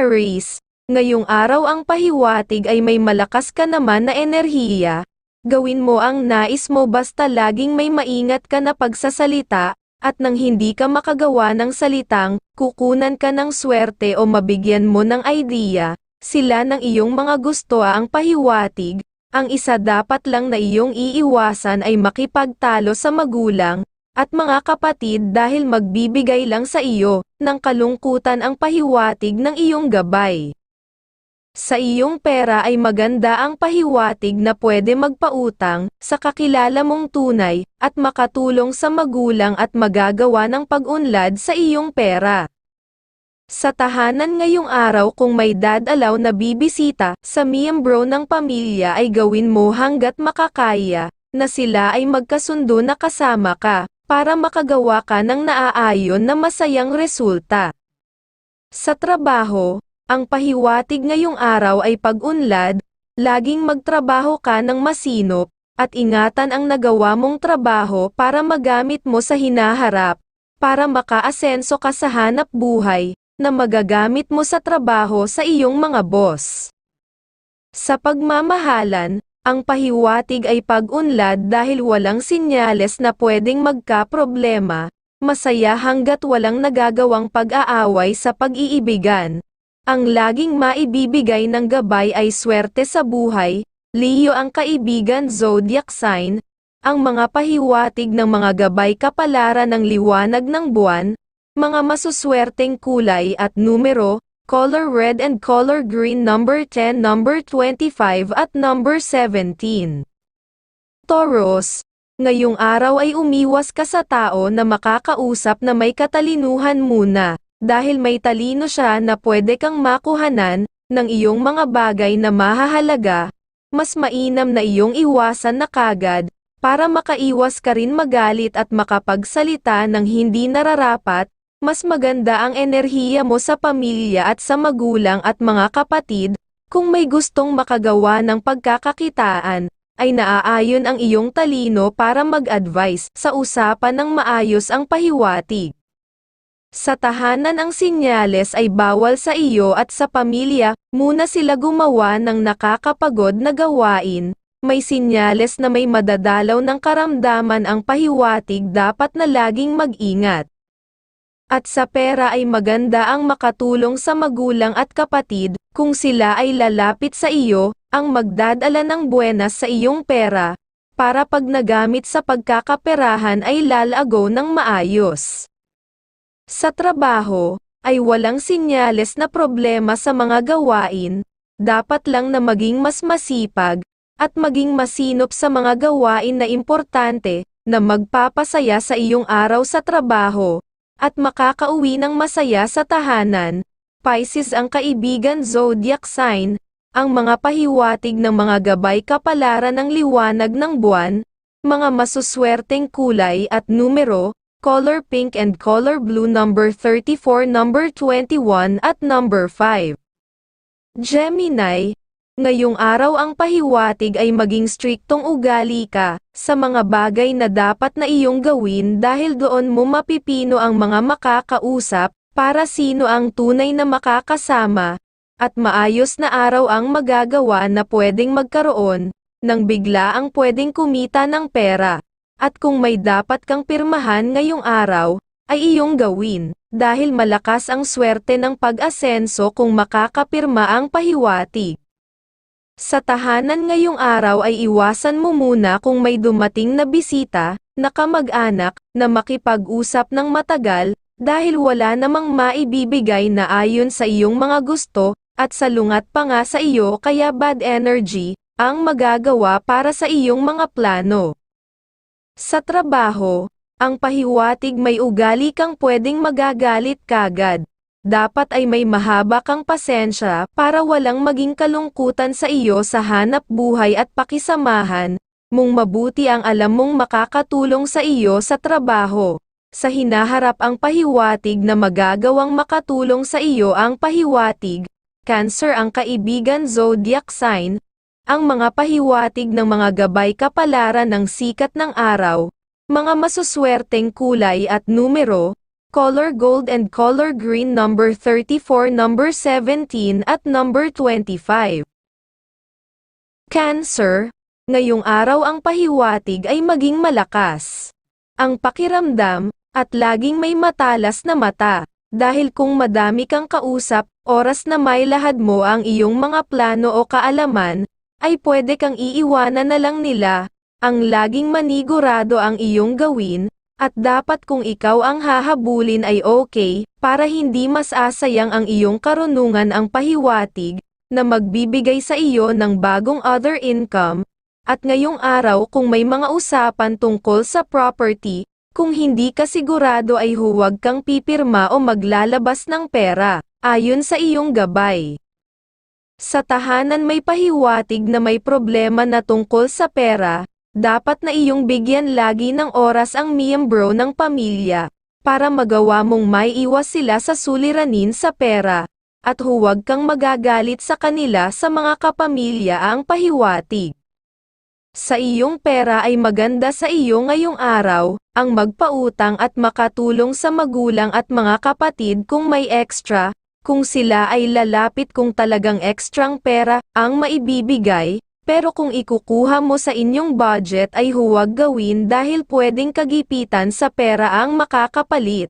Aries, ngayong araw ang pahiwatig ay may malakas ka naman na enerhiya. Gawin mo ang nais mo basta laging may maingat ka na pagsasalita, at nang hindi ka makagawa ng salitang, kukunan ka ng swerte o mabigyan mo ng idea, sila ng iyong mga gusto ang pahiwatig, ang isa dapat lang na iyong iiwasan ay makipagtalo sa magulang, at mga kapatid dahil magbibigay lang sa iyo, ng kalungkutan ang pahiwatig ng iyong gabay. Sa iyong pera ay maganda ang pahiwatig na pwede magpautang, sa kakilala mong tunay, at makatulong sa magulang at magagawa ng pag-unlad sa iyong pera. Sa tahanan ngayong araw kung may dadalaw na bibisita, sa miyembro ng pamilya ay gawin mo hanggat makakaya, na sila ay magkasundo na kasama ka, para makagawa ka ng naaayon na masayang resulta. Sa trabaho, ang pahiwatig ngayong araw ay pag-unlad, laging magtrabaho ka ng masinop, at ingatan ang nagawa mong trabaho para magamit mo sa hinaharap, para makaasenso ka sa hanap buhay, na magagamit mo sa trabaho sa iyong mga boss. Sa pagmamahalan, ang pahiwatig ay pag-unlad dahil walang sinyales na pwedeng magka-problema, masaya hanggat walang nagagawang pag-aaway sa pag-iibigan. Ang laging maibibigay ng gabay ay swerte sa buhay, Leo ang kaibigan zodiac sign, ang mga pahiwatig ng mga gabay kapalaran ng liwanag ng buwan, mga masuswerteng kulay at numero, color red and color green number 10, number 25 at number 17. Taurus, ngayong araw ay umiwas ka sa tao na makakausap na may katalinuhan muna, dahil may talino siya na pwede kang makuhanan, ng iyong mga bagay na mahahalaga, mas mainam na iyong iwasan na kagad, para makaiwas ka rin magalit at makapagsalita ng hindi nararapat, mas maganda ang enerhiya mo sa pamilya at sa magulang at mga kapatid, kung may gustong makagawa ng pagkakakitaan, ay naaayon ang iyong talino para mag-advise sa usapan ng maayos ang pahiwatig. Sa tahanan ang sinyales ay bawal sa iyo at sa pamilya, muna sila gumawa ng nakakapagod na gawain, may sinyales na may madadalaw ng karamdaman ang pahiwatig dapat na laging mag-ingat. At sa pera ay maganda ang makatulong sa magulang at kapatid, kung sila ay lalapit sa iyo, ang magdadala ng buenas sa iyong pera, para pag nagamit sa pagkakaperahan ay lalago ng maayos. Sa trabaho, ay walang sinyales na problema sa mga gawain, dapat lang na maging mas masipag, at maging masinop sa mga gawain na importante, na magpapasaya sa iyong araw sa trabaho, at makakauwi ng masaya sa tahanan. Pisces ang kaibigan zodiac sign, ang mga pahiwatig ng mga gabay kapalaran ng liwanag ng buwan, mga masuswerteng kulay at numero, color pink and color blue number 34 number 21 at number 5. Gemini, ngayong araw ang pahiwatig ay maging striktong ugali ka, sa mga bagay na dapat na iyong gawin dahil doon mo mapipino ang mga makakausap, para sino ang tunay na makakasama, at maayos na araw ang magagawa na pwedeng magkaroon, nang bigla ang pwedeng kumita ng pera. At kung may dapat kang pirmahan ngayong araw, ay iyong gawin, dahil malakas ang swerte ng pag-asenso kung makakapirma ang pahiwatig. Sa tahanan ngayong araw ay iwasan mo muna kung may dumating na bisita, na kamag-anak, na makipag-usap ng matagal, dahil wala namang maibibigay na ayon sa iyong mga gusto, at salungat pa nga sa iyo kaya bad energy, ang magagawa para sa iyong mga plano. Sa trabaho, ang pahiwatig may ugali kang pwedeng magagalit kagad. Dapat ay may mahaba kang pasensya para walang maging kalungkutan sa iyo sa hanap buhay at pakisamahan, mong mabuti ang alam mong makakatulong sa iyo sa trabaho. Sa hinaharap ang pahiwatig na magagawang makatulong sa iyo ang pahiwatig, Cancer ang kaibigan zodiac sign, ang mga pahiwatig ng mga gabay kapalaran ng sikat ng araw, mga masuswerteng kulay at numero, color gold and color green number 34, number 17 at number 25. Cancer, ngayong araw ang pahiwatig ay maging malakas. Ang pakiramdam, at laging may matalas na mata. Dahil kung madami kang kausap, oras na may lahad mo ang iyong mga plano o kaalaman, ay pwede kang iiwanan na lang nila. Ang laging manigurado ang iyong gawin, at dapat kung ikaw ang hahabulin ay okay, para hindi mas asayang ang iyong karunungan ang pahiwatig, na magbibigay sa iyo ng bagong other income, at ngayong araw kung may mga usapan tungkol sa property, kung hindi ka sigurado ay huwag kang pipirma o maglalabas ng pera, ayon sa iyong gabay. Sa tahanan may pahiwatig na may problema na tungkol sa pera, dapat na iyong bigyan lagi ng oras ang miyembro ng pamilya, para magawa mong may iwas sila sa suliranin sa pera, at huwag kang magagalit sa kanila sa mga kapamilya ang pahiwatig. Sa iyong pera ay maganda sa iyo ngayong araw, ang magpautang at makatulong sa magulang at mga kapatid kung may extra, kung sila ay lalapit kung talagang ekstrang pera ang maibibigay, pero kung ikukuha mo sa inyong budget ay huwag gawin dahil pwedeng kagipitan sa pera ang makakapalit.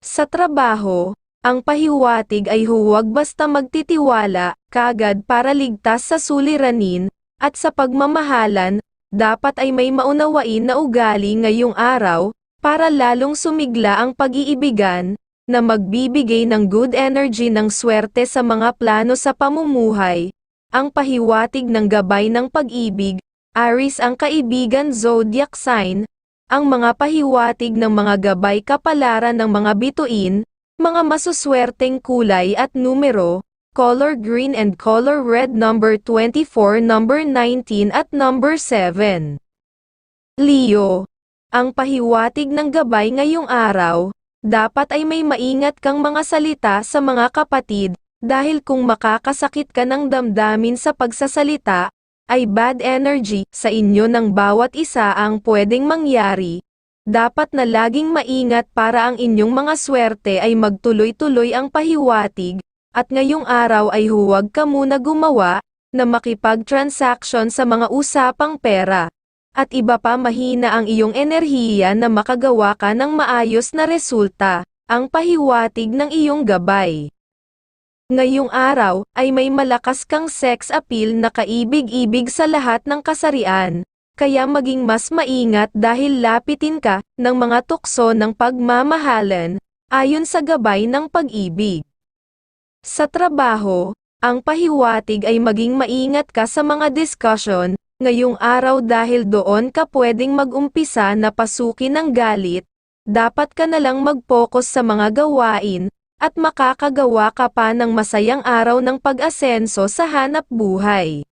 Sa trabaho, ang pahiwatig ay huwag basta magtitiwala, kagad para ligtas sa suliranin, at sa pagmamahalan, dapat ay may maunawain na ugali ngayong araw, para lalong sumigla ang pag-iibigan, na magbibigay ng good energy ng swerte sa mga plano sa pamumuhay. Ang pahiwatig ng gabay ng pag-ibig, Aris ang kaibigan zodiac sign, ang mga pahiwatig ng mga gabay kapalaran ng mga bituin, mga masuswerteng kulay at numero, color green and color red number 24, number 19 at number 7. Leo, ang pahiwatig ng gabay ngayong araw, dapat ay may maingat kang mga salita sa mga kapatid, dahil kung makakasakit ka ng damdamin sa pagsasalita, ay bad energy sa inyo ng bawat isa ang pwedeng mangyari. Dapat na laging maingat para ang inyong mga swerte ay magtuloy-tuloy ang pahiwatig, at ngayong araw ay huwag ka muna gumawa, na makipag-transaction sa mga usapang pera. At iba pa mahina ang iyong enerhiya na makagawa ka ng maayos na resulta, ang pahiwatig ng iyong gabay. Ngayong araw, ay may malakas kang sex appeal na kaibig-ibig sa lahat ng kasarian, kaya maging mas maingat dahil lapitin ka ng mga tukso ng pagmamahalan, ayon sa gabay ng pag-ibig. Sa trabaho, ang pahiwatig ay maging maingat ka sa mga discussion, ngayong araw dahil doon ka pwedeng mag-umpisa na pasukin ng galit, dapat ka na lang mag-focus sa mga gawain, at makakagawa ka pa ng masayang araw ng pag-asenso sa hanap buhay.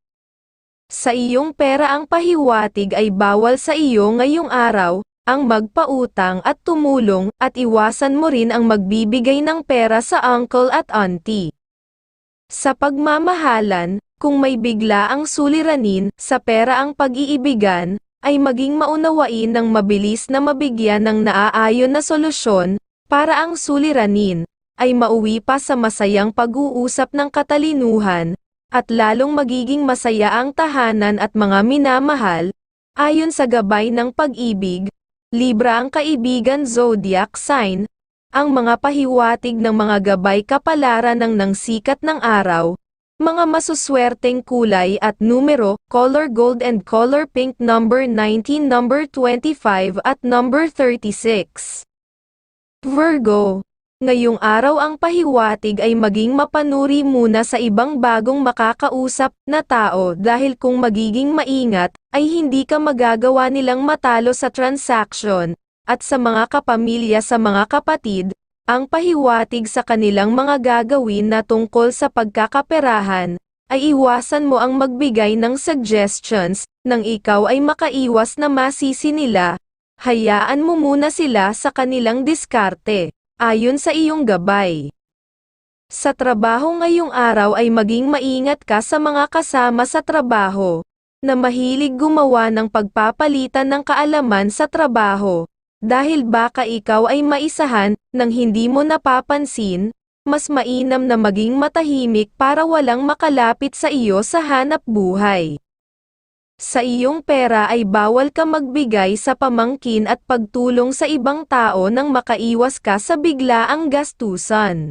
Sa iyong pera ang pahiwatig ay bawal sa iyo ngayong araw, ang magpautang at tumulong, at iwasan mo rin ang magbibigay ng pera sa uncle at auntie. Sa pagmamahalan, kung may bigla ang suliranin, sa pera ang pag-iibigan, ay maging maunawain ng mabilis na mabigyan ng naaayon na solusyon, para ang suliranin, ay mauwi pa sa masayang pag-uusap ng katalinuhan, at lalong magiging masaya ang tahanan at mga minamahal, ayon sa gabay ng pag-ibig, Libra ang kaibigan zodiac sign, ang mga pahiwatig ng mga gabay kapalaran ng nang sikat ng araw, mga masuswerteng kulay at numero, color gold and color pink number 19, number 25 at number 36. Virgo Ngayong araw ang pahiwatig ay maging mapanuri muna sa ibang bagong makakausap na tao dahil kung magiging maingat, ay hindi ka magagawa nilang matalo sa transaction, at sa mga kapamilya sa mga kapatid, ang pahiwatig sa kanilang mga gagawin na tungkol sa pagkakaperahan, ay iwasan mo ang magbigay ng suggestions, nang ikaw ay makaiwas na masisi nila, hayaan mo muna sila sa kanilang diskarte ayon sa iyong gabay. Sa trabaho ngayong araw ay maging maingat ka sa mga kasama sa trabaho, na mahilig gumawa ng pagpapalitan ng kaalaman sa trabaho, dahil baka ikaw ay maisahan nang hindi mo napapansin, mas mainam na maging matahimik para walang makalapit sa iyo sa hanap buhay. Sa iyong pera ay bawal ka magbigay sa pamangkin at pagtulong sa ibang tao nang makaiwas ka sa biglaang gastusan.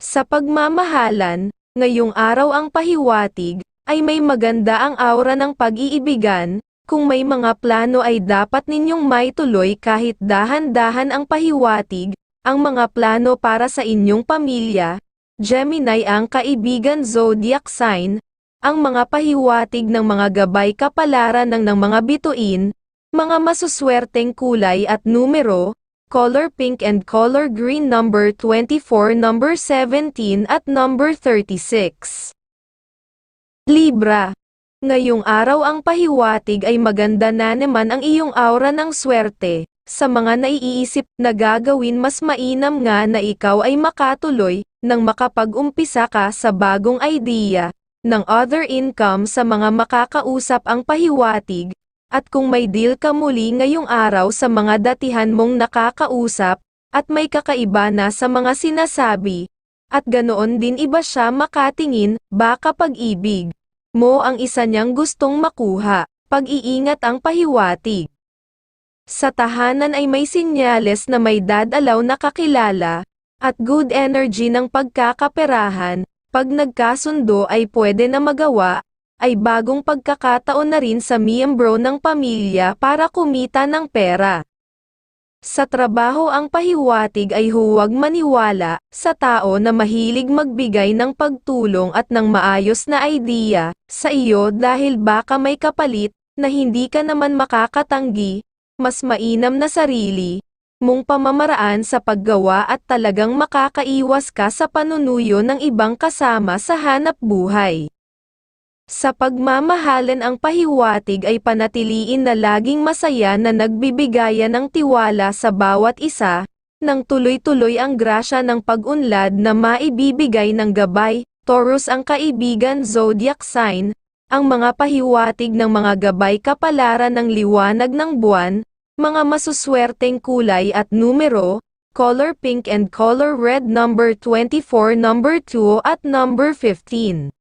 Sa pagmamahalan, ngayong araw ang pahiwatig, ay may maganda ang aura ng pag-iibigan, kung may mga plano ay dapat ninyong maituloy kahit dahan-dahan ang pahiwatig, ang mga plano para sa inyong pamilya, Gemini ang kaibigan zodiac sign, ang mga pahiwatig ng mga gabay kapalaran ng ng mga bituin, mga masuswerteng kulay at numero, color pink and color green number 24 number 17 at number 36. Libra. Ngayong araw ang pahiwatig ay maganda na naman ang iyong aura ng swerte. Sa mga naiisip na gagawin mas mainam nga na ikaw ay makatuloy, nang makapag-umpisa ka sa bagong idea, ng other income sa mga makakausap ang pahiwatig, at kung may deal ka muli ngayong araw sa mga datihan mong nakakausap, at may kakaiba na sa mga sinasabi, at ganoon din iba siya makatingin, baka pag-ibig mo ang isa niyang gustong makuha, pag-iingat ang pahiwatig. Sa tahanan ay may sinyales na may dadalaw na kakilala, at good energy ng pagkakaperahan, pag nagkasundo ay pwede na magawa, ay bagong pagkakataon na rin sa miyembro ng pamilya para kumita ng pera. Sa trabaho ang pahiwatig ay huwag maniwala sa tao na mahilig magbigay ng pagtulong at ng maayos na idea sa iyo dahil baka may kapalit na hindi ka naman makakatanggi, mas mainam na sarili, mong pamamaraan sa paggawa at talagang makakaiwas ka sa panunuyo ng ibang kasama sa hanap buhay. Sa pagmamahalan ang pahiwatig ay panatiliin na laging masaya na nagbibigayan ng tiwala sa bawat isa, nang tuloy-tuloy ang grasya ng pag-unlad na maibibigay ng gabay, Taurus ang kaibigan zodiac sign, ang mga pahiwatig ng mga gabay kapalaran ng liwanag ng buwan, mga masuswerteng kulay at numero, color pink and color red number 24 number 2 at number 15.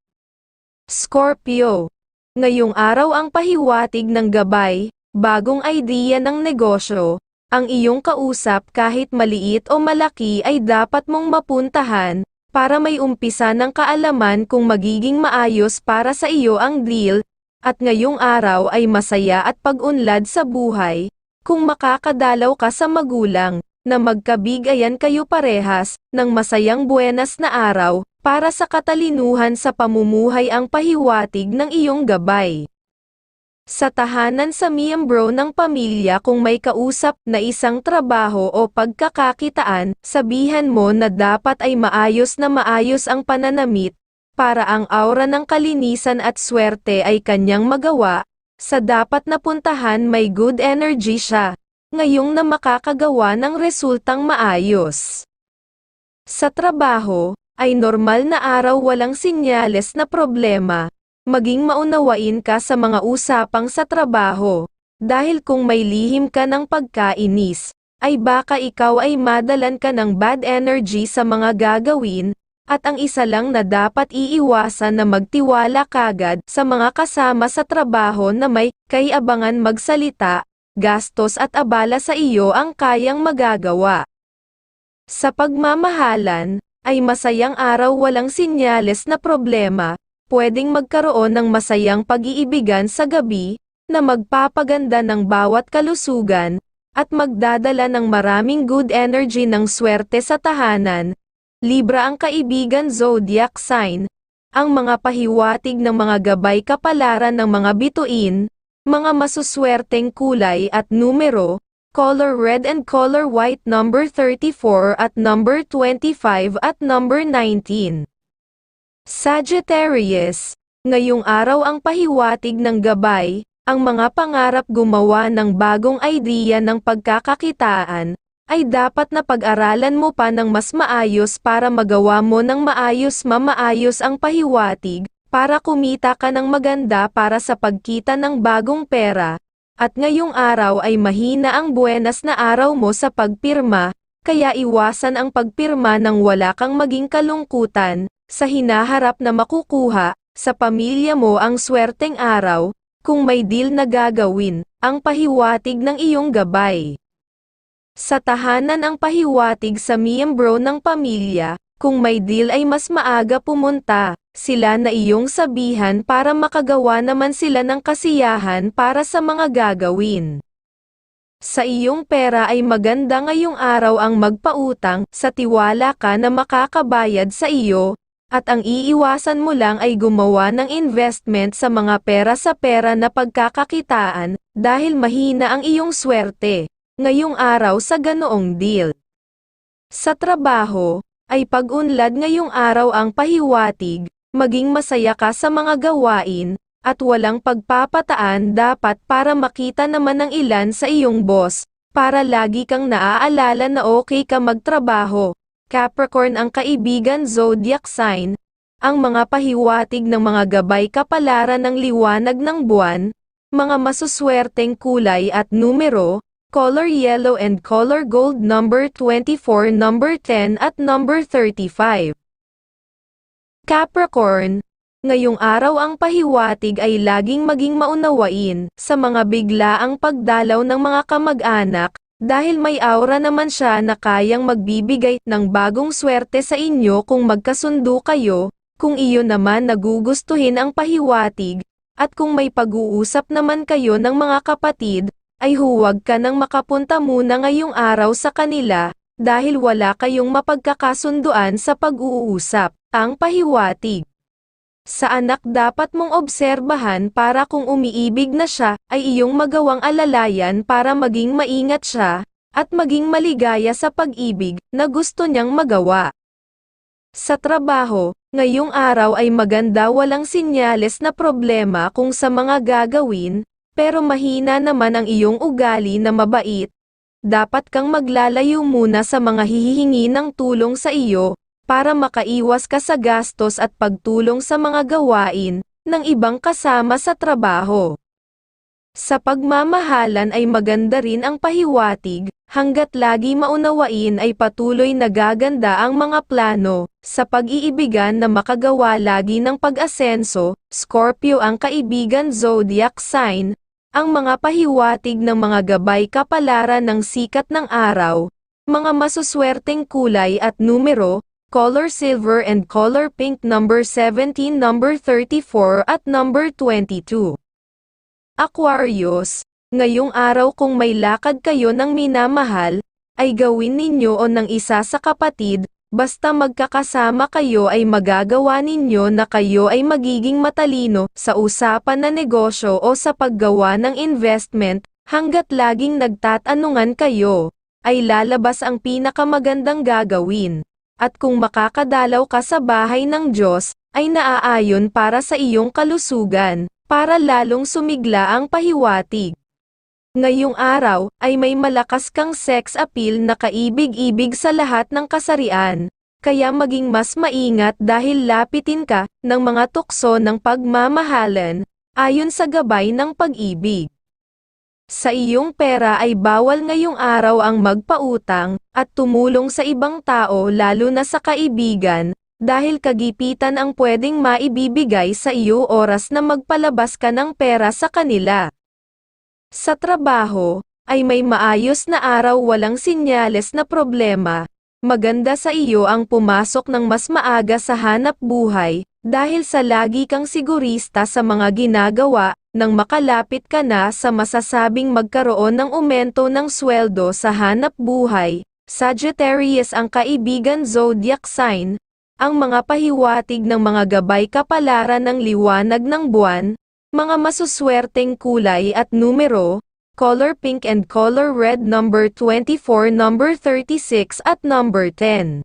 Scorpio. Ngayong araw ang pahiwatig ng gabay, bagong idea ng negosyo, ang iyong kausap kahit maliit o malaki ay dapat mong mapuntahan, para may umpisa ng kaalaman kung magiging maayos para sa iyo ang deal, at ngayong araw ay masaya at pag-unlad sa buhay, kung makakadalaw ka sa magulang, na magkabigayan kayo parehas, ng masayang buenas na araw, para sa katalinuhan sa pamumuhay ang pahiwatig ng iyong gabay. Sa tahanan sa miyembro ng pamilya kung may kausap na isang trabaho o pagkakakitaan, sabihan mo na dapat ay maayos na maayos ang pananamit, para ang aura ng kalinisan at swerte ay kanyang magawa, sa dapat napuntahan may good energy siya, ngayong na makakagawa ng resultang maayos. Sa trabaho, ay normal na araw walang sinyales na problema, maging maunawain ka sa mga usapang sa trabaho, dahil kung may lihim ka ng pagkainis, ay baka ikaw ay madalan ka ng bad energy sa mga gagawin, at ang isa lang na dapat iiwasan na magtiwala kagad sa mga kasama sa trabaho na may kayabangan magsalita, gastos at abala sa iyo ang kayang magagawa. Sa pagmamahalan, ay masayang araw walang sinyales na problema, pwedeng magkaroon ng masayang pag-iibigan sa gabi, na magpapaganda ng bawat kalusugan, at magdadala ng maraming good energy ng swerte sa tahanan, Libra ang kaibigan zodiac sign, ang mga pahiwatig ng mga gabay kapalaran ng mga bituin, mga masuswerteng kulay at numero, color red and color white number 34 at number 25 at number 19. Sagittarius, ngayong araw ang pahiwatig ng gabay, ang mga pangarap gumawa ng bagong idea ng pagkakakitaan, ay dapat na pag-aralan mo pa ng mas maayos para magawa mo ng maayos mamaayos ang pahiwatig, para kumita ka ng maganda para sa pagkita ng bagong pera, At ngayong araw ay mahina ang buenas na araw mo sa pagpirma, kaya iwasan ang pagpirma nang wala kang maging kalungkutan, sa hinaharap na makukuha, sa pamilya mo ang swerteng araw, kung may deal na gagawin, ang pahiwatig ng iyong gabay. Sa tahanan ang pahiwatig sa miyembro ng pamilya, kung may deal ay mas maaga pumunta, sila na iyong sabihan para makagawa naman sila ng kasiyahan para sa mga gagawin. Sa iyong pera ay maganda ngayong araw ang magpautang, sa tiwala ka na makakabayad sa iyo, at ang iiwasan mo lang ay gumawa ng investment sa mga pera sa pera na pagkakakitaan, dahil mahina ang iyong swerte, ngayong araw sa ganoong deal. Sa trabaho, ay pag-unlad ngayong araw ang pahiwatig, maging masaya ka sa mga gawain, at walang pagpapataan dapat para makita naman ng ilan sa iyong boss, para lagi kang naaalala na okay ka magtrabaho. Capricorn ang kaibigan zodiac sign, ang mga pahiwatig ng mga gabay kapalaran ng liwanag ng buwan, mga masuswerteng kulay at numero, color yellow and color gold number 24, number 10 at number 35. Capricorn, ngayong araw ang pahiwatig ay laging maging maunawain sa mga biglaang pagdalaw ng mga kamag-anak, dahil may aura naman siya na kayang magbibigay ng bagong swerte sa inyo kung magkasundo kayo, kung iyo naman nagugustuhin ang pahiwatig, at kung may pag-uusap naman kayo ng mga kapatid, ay huwag ka nang makapunta muna ngayong araw sa kanila, dahil wala kayong mapagkakasunduan sa pag-uusap, ang pahiwatig. Sa anak dapat mong obserbahan para kung umiibig na siya, ay iyong magawang alalayan para maging maingat siya, at maging maligaya sa pag-ibig na gusto niyang magawa. Sa trabaho, ngayong araw ay maganda walang sinyales na problema kung sa mga gagawin, pero mahina naman ang iyong ugali na mabait. Dapat kang maglalayo muna sa mga hihihingi ng tulong sa iyo, para makaiwas ka sa gastos at pagtulong sa mga gawain ng ibang kasama sa trabaho. Sa pagmamahalan ay maganda rin ang pahiwatig, hanggat lagi maunawain ay patuloy nagaganda ang mga plano, sa pag-iibigan na makagawa lagi ng pag-asenso, Scorpio ang kaibigan zodiac sign, ang mga pahiwatig ng mga gabay kapalaran ng sikat ng araw, mga masuswerteng kulay at numero, color silver and color pink number 17 number 34 at number 22. Aquarius, ngayong araw kung may lakad kayo ng minamahal, ay gawin ninyo o ng isa sa kapatid, basta magkakasama kayo ay magagawa ninyo na kayo ay magiging matalino sa usapan na negosyo o sa paggawa ng investment, hanggat laging nagtatanungan kayo, ay lalabas ang pinakamagandang gagawin. At kung makakadalaw ka sa bahay ng Diyos, ay naaayon para sa iyong kalusugan, para lalong sumigla ang pahiwatig. Ngayong araw, ay may malakas kang sex appeal na kaibig-ibig sa lahat ng kasarian, kaya maging mas maingat dahil lapitin ka ng mga tukso ng pagmamahalan, ayon sa gabay ng pag-ibig. Sa iyong pera ay bawal ngayong araw ang magpautang, at tumulong sa ibang tao lalo na sa kaibigan, dahil kagipitan ang pwedeng maibibigay sa iyo oras na magpalabas ka ng pera sa kanila. Sa trabaho, ay may maayos na araw walang sinyales na problema, maganda sa iyo ang pumasok ng mas maaga sa hanap buhay, dahil sa lagi kang sigurista sa mga ginagawa, nang makalapit ka na sa masasabing magkaroon ng umento ng sweldo sa hanap buhay, Sagittarius ang kaibigan zodiac sign, ang mga pahiwatig ng mga gabay kapalaran ng liwanag ng buwan, mga masuswerteng kulay at numero, color pink and color red number 24 number 36 at number 10.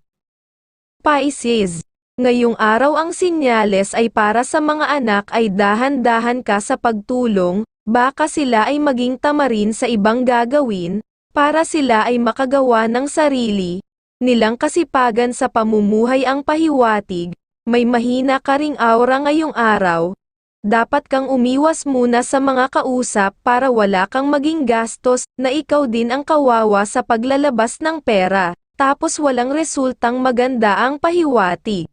Pisces Ngayong araw ang sinyales ay para sa mga anak ay dahan-dahan ka sa pagtulong, baka sila ay maging tamarin sa ibang gagawin, para sila ay makagawa ng sarili, nilang kasipagan sa pamumuhay ang pahiwatig, may mahina ka ring aura ngayong araw, dapat kang umiwas muna sa mga kausap para wala kang maging gastos na ikaw din ang kawawa sa paglalabas ng pera, tapos walang resultang maganda ang pahiwatig.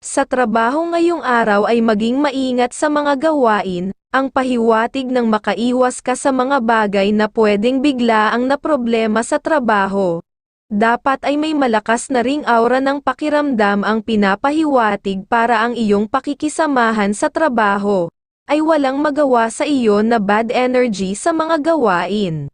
Sa trabaho ngayong araw ay maging maingat sa mga gawain, ang pahiwatig ng makaiwas ka sa mga bagay na pwedeng bigla ang na problema sa trabaho. Dapat ay may malakas na ring aura ng pakiramdam ang pinapahiwatig para ang iyong pakikisamahan sa trabaho ay walang magawa sa iyo na bad energy sa mga gawain.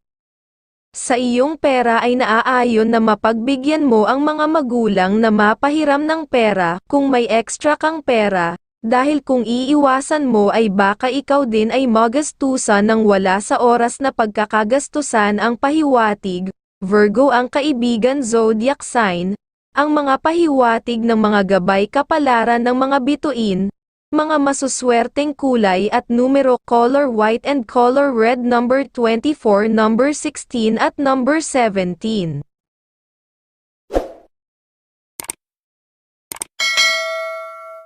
Sa iyong pera ay naaayon na mapagbigyan mo ang mga magulang na mapahiram ng pera kung may extra kang pera, dahil kung iiwasan mo ay baka ikaw din ay magastusan ng wala sa oras na pagkakagastusan ang pahiwatig, Virgo ang kaibigan zodiac sign, ang mga pahiwatig ng mga gabay kapalaran ng mga bituin, mga masuswerteng kulay at numero color white and color red number 24 number 16 at number 17.